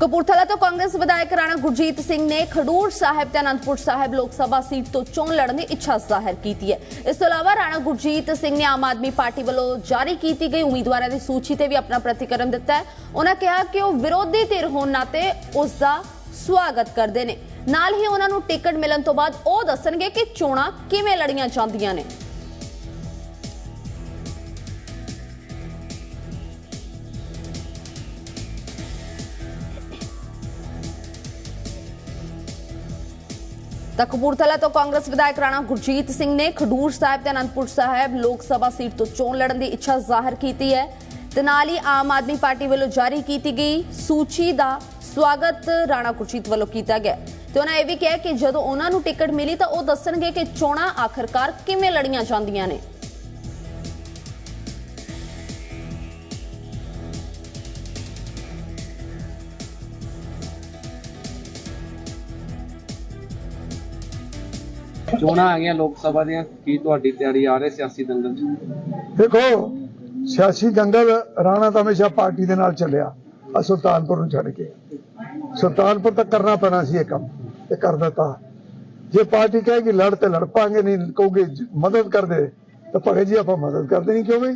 ਕਪੂਰਥਲਾ ਤੋਂ ਕਾਂਗਰਸ ਵਿਧਾਇਕ ਰਾਣਾ ਗੁਰਜੀਤ ਸਿੰਘ ਨੇ ਖਡੂਰ ਸਾਹਿਬ ਤੇ ਅਨੰਦਪੁਰ ਸਾਹਿਬ ਲੋਕ ਸਭਾ ਸੀਟ ਤੋਂ ਚੋਣ ਲੜਨ ਦੀ ਇੱਛਾ ਜ਼ਾਹਿਰ ਕੀਤੀ ਹੈ। ਇਸ ਤੋਂ ਇਲਾਵਾ ਰਾਣਾ ਗੁਰਜੀਤ ਸਿੰਘ ਨੇ ਆਮ ਆਦਮੀ ਪਾਰਟੀ ਵੱਲੋਂ ਜਾਰੀ ਕੀਤੀ ਗਈ ਉਮੀਦਵਾਰਾਂ ਦੀ ਸੂਚੀ ਤੇ ਵੀ ਆਪਣਾ ਪ੍ਰਤੀਕਰਮ ਦਿੱਤਾ ਹੈ। ਉਹਨਾਂ ਕਿਹਾ ਕਿ ਉਹ ਵਿਰੋਧੀ ਧਿਰ ਹੋਣ ਨਾਤੇ ਉਸ ਦਾ ਸਵਾਗਤ ਕਰਦੇ ਨੇ। ਨਾਲ ਹੀ ਉਹਨਾਂ ਨੂੰ ਟਿਕਟ ਮਿਲਣ ਤੋਂ ਬਾਅਦ ਉਹ ਦੱਸਣਗੇ ਕਿ ਚੋਣਾਂ ਕਿਵੇਂ ਲੜੀਆਂ ਜਾਂਦੀਆਂ ਨੇ। ਤਾਂ ਕਪੂਰਥਲਾ ਤੋਂ ਕਾਂਗਰਸ ਵਿਧਾਇਕ ਰਾਣਾ ਗੁਰਜੀਤ ਸਿੰਘ ਨੇ ਖਡੂਰ ਸਾਹਿਬ ਤੇ ਅਨੰਦਪੁਰ ਸਾਹਿਬ ਲੋਕ ਸਭਾ ਸੀਟ ਤੋਂ ਚੋਣ ਲੜਨ ਦੀ ਇੱਛਾ ਜ਼ਾਹਿਰ ਕੀਤੀ ਹੈ ਤੇ ਨਾਲ ਹੀ ਆਮ ਆਦਮੀ ਪਾਰਟੀ ਵੱਲੋਂ ਜਾਰੀ ਕੀਤੀ ਗਈ ਸੂਚੀ ਦਾ ਸਵਾਗਤ ਰਾਣਾ ਗੁਰਜੀਤ ਵੱਲੋਂ ਕੀਤਾ ਗਿਆ ਤੇ ਉਹਨਾਂ ਇਹ ਵੀ ਕਿਹਾ ਕਿ ਜਦੋਂ ਉਹਨਾਂ ਨੂੰ ਟਿਕਟ ਮਿਲੀ ਤਾਂ ਉਹ ਦੱਸਣਗੇ ਕਿ ਚੋਣਾਂ ਆਖਰਕਾਰ ਕਿਵੇਂ ਲੜੀਆਂ ਜਾਂਦੀਆਂ ਨੇ ਚੋਣਾਂ ਆ ਗਈਆਂ ਲੋਕ ਸਭਾ ਦੀਆਂ, ਕੀ ਤੁਹਾਡੀ ਤਿਆਰੀ ਆ ਰਹੀ ਸਿਆਸੀ ਦੰਗਲ 'ਚ ਦੇਖੋ, ਸਿਆਸੀ ਦੰਗਲ ਰਾਣਾ ਤਾਂ ਹਮੇਸ਼ਾ ਪਾਰਟੀ ਦੇ ਨਾਲ ਚੱਲਿਆ ਆ ਸੁਲਤਾਨਪੁਰ ਨੂੰ ਛੱਡ ਕੇ। ਸੁਲਤਾਨਪੁਰ ਤੱਕ ਕਰਨਾ ਪੈਣਾ ਸੀ ਇਹ ਕੰਮ ਤੇ ਕਰ ਦਿੱਤਾ। ਜੇ ਪਾਰਟੀ ਕਹੇਗੀ, ਲੜ ਤੇ ਲੜ ਪਾਂਗੇ, ਨਹੀਂ ਕਹੋਗੇ, ਮਦਦ ਕਰ ਦੇ, ਤਾਂ ਭਗਤ ਜੀ ਆਪਾਂ ਮਦਦ ਕਰਦੇ ਨਹੀਂ ਕਿਉਂ ਬਈ?